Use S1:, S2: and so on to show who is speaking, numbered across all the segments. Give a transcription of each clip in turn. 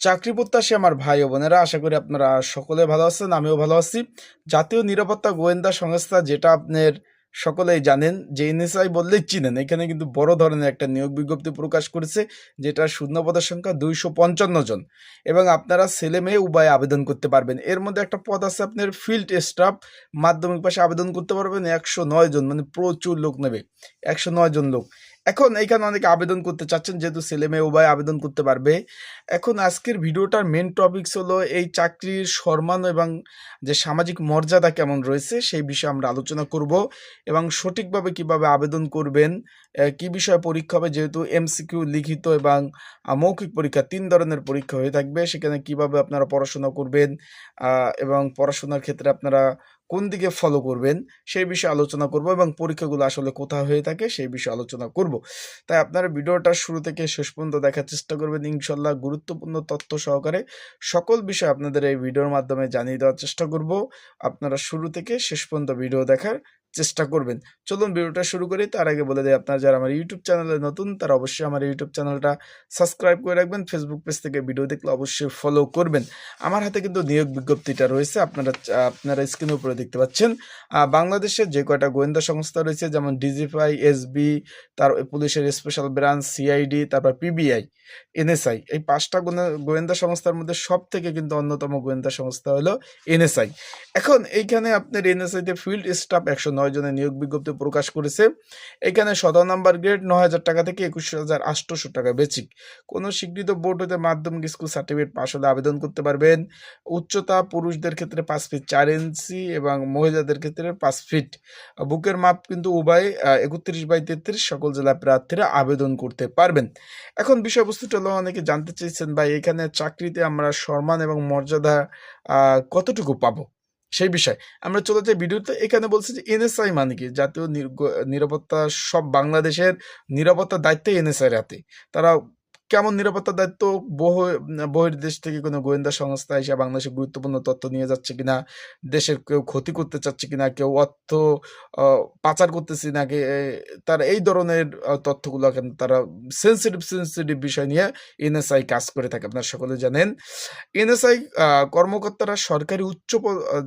S1: চাকরি প্রত্যাশী আমার ভাই ও বোনেরা, আশা করি আপনারা সকলে ভালো আছেন, আমিও ভালো আছি। জাতীয় নিরাপত্তা গোয়েন্দা সংস্থা যেটা আপনার সকলেই জানেন যে এনএসআই বললেই চিনেন। এখানে কিন্তু বড় ধরনের একটা নিয়োগ বিজ্ঞপ্তি প্রকাশ করেছে, যেটা শূন্য শূন্যপদের সংখ্যা দুইশো পঞ্চান্ন জন। এবং আপনারা ছেলে মেয়ে উভয়ে আবেদন করতে পারবেন। এর মধ্যে একটা পদ আছে আপনার ফিল্ড স্টাফ, মাধ্যমিক পাশে আবেদন করতে পারবেন, একশো নয় জন মানে প্রচুর লোক নেবে, একশো নয় জন লোক। এখন এইখানে অনেকে আবেদন করতে চাচ্ছেন, যেহেতু ছেলে মেয়ে উভয় আবেদন করতে পারবে। এখন আজকের ভিডিওটার মেন টপিকস হলো এই চাকরির সম্মান এবং যে সামাজিক মর্যাদা কেমন রয়েছে, সেই বিষয়ে আমরা আলোচনা করব এবং সঠিকভাবে কীভাবে আবেদন করবেন কি বিষয়ে পরীক্ষা হবে, যেহেতু এমসিকিউ লিখিত এবং মৌখিক পরীক্ষা তিন ধরনের পরীক্ষা হয়ে থাকবে। সেখানে কীভাবে আপনারা পড়াশোনা করবেন এবং পড়াশোনার ক্ষেত্রে আপনারা কোন দিকে ফলো করবেন সেই বিষয়ে আলোচনা করব এবং পরীক্ষাগুলো আসলে কোথায় হয়ে থাকে সেই বিষয়ে আলোচনা করব। তাই আপনারা ভিডিওটা শুরু থেকে শেষ পর্যন্ত দেখার চেষ্টা করবেন। ইনশাল্লাহ গুরুত্বপূর্ণ তথ্য সহকারে সকল বিষয় আপনাদের এই ভিডিওর মাধ্যমে জানিয়ে দেওয়ার চেষ্টা করব। আপনারা শুরু থেকে শেষ পর্যন্ত ভিডিও দেখার চেষ্টা করবেন। চলুন ভিডিওটা শুরু করি। তার আগে বলে দিই, আপনারা যারা আমার ইউটিউব চ্যানেলে নতুন, তারা অবশ্যই আমার ইউটিউব চ্যানেলটা সাবস্ক্রাইব করে রাখবেন। ফেসবুক পেজ থেকে ভিডিও দেখলে অবশ্যই ফলো করবেন। আমার হাতে কিন্তু নিয়োগ বিজ্ঞপ্তিটা রয়েছে। আপনারা আপনারা স্ক্রিনের উপরে দেখতে পাচ্ছেন। বাংলাদেশের যে কয়টা গোয়েন্দা সংস্থা রয়েছে, যেমন ডিজিফাই এসবি তার পুলিশের স্পেশাল ব্রাঞ্চ সিআইডি তারপর পিবিআই এনএসআই এই পাঁচটা গোয়েন্দা- সংস্থার মধ্যে সব থেকে কিন্তু অন্যতম গোয়েন্দা সংস্থা হলো এনএসআই এখন এইখানে আপনার এনএসআই তে ফিল্ড স্টাফ একশো নয় জনের নিয়োগ বিজ্ঞপ্তি প্রকাশ করেছে। এখানে সদর নাম্বার গ্রেড ন হাজার টাকা থেকে একুশ হাজার আটশোশো টাকা বেচিক। কোনো স্বীকৃত বোর্ড হতে মাধ্যমিক স্কুল সার্টিফিকেট পাশ হলে আবেদন করতে পারবেন। উচ্চতা পুরুষদের ক্ষেত্রে পাঁচ ফিট চার ইঞ্চি এবং মহিলাদের ক্ষেত্রে পাঁচ ফিট বুকের মাপ কিন্তু উভয় একত্রিশ বাই তেত্রিশ। সকল জেলা প্রার্থীরা আবেদন করতে পারবেন। এখন বিষয়বস্তুটা হলো অনেকে জানতে চেয়েছেন, ভাই, এখানে চাকরিতে আমরা সম্মান এবং মর্যাদা কতটুকু পাবো? সেই বিষয়। আমরা চলে যাই ভিডিওতে। এখানে বলছি যে এনএসআই মানে কি? জাতীয় নিরাপত্তা সব বাংলাদেশের নিরাপত্তার দায়িত্ব এনএসআই হাতে। তারা কেমন নিরাপত্তার দায়িত্ব বহু বহির দেশ থেকে কোনো গোয়েন্দা সংস্থা এসে বাংলাদেশে গুরুত্বপূর্ণ তথ্য নিয়ে যাচ্ছে কিনা? দেশের কেউ ক্ষতি করতে চাচ্ছে কিনা? কেউ অর্থ পাচার করতেছে নাকি তারা এই ধরনের তথ্যগুলো কিন্তু তারা সেন্সিটিভ সেন্সিটিভ বিষয় নিয়ে এনএসআই কাজ করে থাকে। আপনারা সকলে জানেন। এনএসআই কর্মকর্তারা সরকারি উচ্চ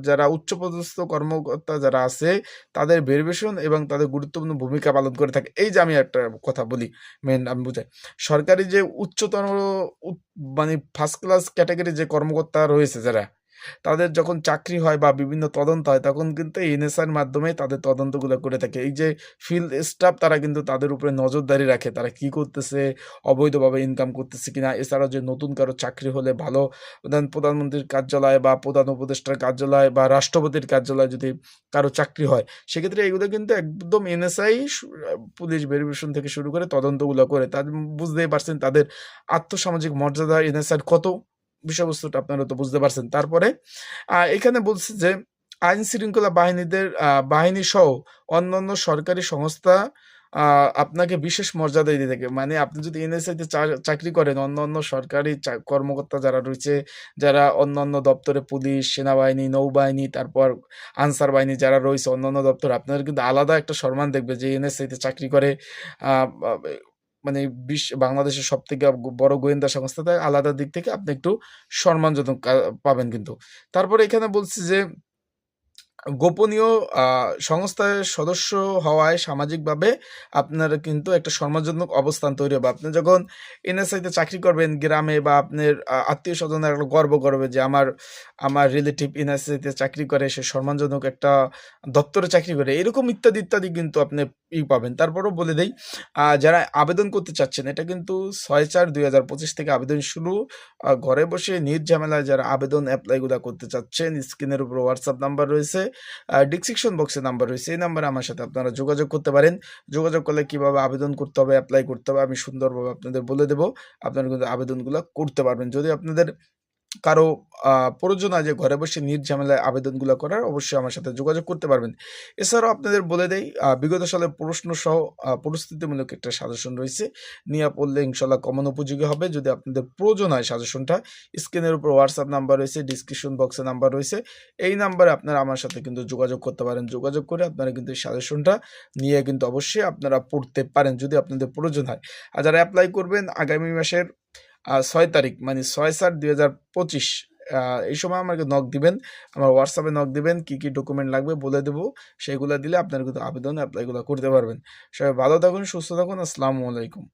S1: যারা উচ্চপদস্থ কর্মকর্তা যারা আছে, তাদের ভেরিফিকেশন এবং তাদের গুরুত্বপূর্ণ ভূমিকা পালন করে থাকে। এই যে আমি একটা কথা বলি মেন আমি বুঝাই। সরকারি যে উচ্চতর মানে ফার্স্ট ক্লাস ক্যাটাগরি যে কর্মকর্তা রয়েছে যারা তাদের যখন চাকরি হয় বা বিভিন্ন তদন্ত হয়, তখন কিন্তু এনএসআর মাধ্যমে তাদের তদন্তগুলো করে থাকে। এই যে ফিল্ড স্টাফ তারা কিন্তু তাদের উপরে নজরদারি রাখে, তারা কি করতেছে, অবৈধভাবে ইনকাম করতেছে কিনা, এছাড়াও যে নতুন কারও চাকরি হলে ভালো প্রধান প্রধানমন্ত্রীর কার্যালয় বা প্রধান উপদেষ্টার কার্যালয় বা রাষ্ট্রপতির কার্যালয় যদি কারও চাকরি হয়, সেক্ষেত্রে এগুলো কিন্তু একদম এনএসআই পুলিশ ভেরিফিকেশন থেকে শুরু করে তদন্তগুলো করে। তাদের বুঝতেই পারছেন তাদের আর্থসামাজিক মর্যাদা এনএসআর কত বিষয়বস্তুটা আপনারা তো বুঝতে পারছেন। তারপরে এখানে বলছে যে, আইন শৃঙ্খলা বাহিনীদের বাহিনী সহ অন্যান্য সরকারি সংস্থা আপনাকে বিশেষ মর্যাদা দিয়ে থাকে। মানে আপনি যদি এনএসআই তে চা- চাকরি করেন অন্য অন্য সরকারি কর্মকর্তা যারা রয়েছে, যারা অন্যান্য দপ্তরে পুলিশ, সেনাবাহিনী, নৌবাহিনী, তারপর আনসার বাহিনী যারা রয়েছে, অন্যান্য দপ্তর আপনাদের কিন্তু আলাদা একটা সম্মান দেখবে যে এনএসআই তে চাকরি করে। মানে বিশ্ব, বাংলাদেশের সব থেকে বড় গোয়েন্দা সংস্থা তাই আলাদা দিক থেকে আপনি একটু সম্মানজনক পাবেন কিন্তু। তারপরে এখানে বলছি যে গোপনীয় সংস্থার সদস্য হওয়ায় সামাজিকভাবে আপনার কিন্তু একটা সম্মানজনক অবস্থান তৈরি হবে। আপনি যখন এনএসআইতে চাকরি করবেন গ্রামে বা আপনার আত্মীয় স্বজনের একটা গর্ব করবে যে আমার আমার রিলেটিভ এনএসআইতে চাকরি করে, সে সম্মানজনক একটা দপ্তরে চাকরি করে। এরকম ইত্যাদি ইত্যাদি কিন্তু আপনি ই পাবেন। তারপরও বলে দেই যারা আবেদন করতে চাচ্ছেন, এটা কিন্তু ছয় চার দুই হাজার পঁচিশ থেকে আবেদন শুরু। ঘরে বসে নির্ঝামেলায় যারা আবেদন অ্যাপ্লাইগুলো করতে চাচ্ছেন, স্ক্রিনের উপর হোয়াটসঅ্যাপ নাম্বার রয়েছে। ডিসক্রিপশন বক্সে নাম্বার রয়েছে। এই নাম্বারে আমার সাথে আপনারা যোগাযোগ করতে পারেন। যোগাযোগ করলে কীভাবে আবেদন করতে হবে অ্যাপ্লাই করতে হবে, আমি সুন্দরভাবে আপনাদের বলে দেবো। আপনারা কিন্তু আবেদনগুলো করতে পারবেন। যদি আপনাদের কারও প্রয়োজন হয় যে ঘরে বসে নির্ঝামেলায় আবেদনগুলো করার, অবশ্যই আমার সাথে যোগাযোগ করতে পারবেন। এছাড়াও আপনাদের বলে দেই বিগত সালের প্রশ্ন সহ পরিস্থিতিমূলক একটা সাজেশন রয়েছে। নিয়ে পড়লে ইনশাল্লাহ কমন উপযোগী হবে। যদি আপনাদের প্রয়োজন হয় সাজেশনটা, স্ক্রিনের উপর হোয়াটসঅ্যাপ নাম্বার রয়েছে ডিসক্রিপশন বক্সে নাম্বার রয়েছে। এই নাম্বারে আপনারা আমার সাথে কিন্তু যোগাযোগ করতে পারেন। যোগাযোগ করে আপনারা কিন্তু এই সাজেশনটা নিয়ে কিন্তু অবশ্যই আপনারা পড়তে পারেন, যদি আপনাদের প্রয়োজন হয়। আর যারা অ্যাপ্লাই করবেন, আগামী মাসের ছয় তারিখ মানে ছয় সাত দুই হাজার পঁচিশ এই সময় আমাকে নক দিবেন, আমার হোয়াটসঅ্যাপে নক দিবেন, কি কি ডকুমেন্ট লাগবে বলে দেবো, সেগুলো দিলে আপনার কিন্তু আবেদন অ্যাপ্লাইগুলো করতে পারবেন। সবাই ভালো থাকুন, সুস্থ থাকুন, আসসালামু আলাইকুম।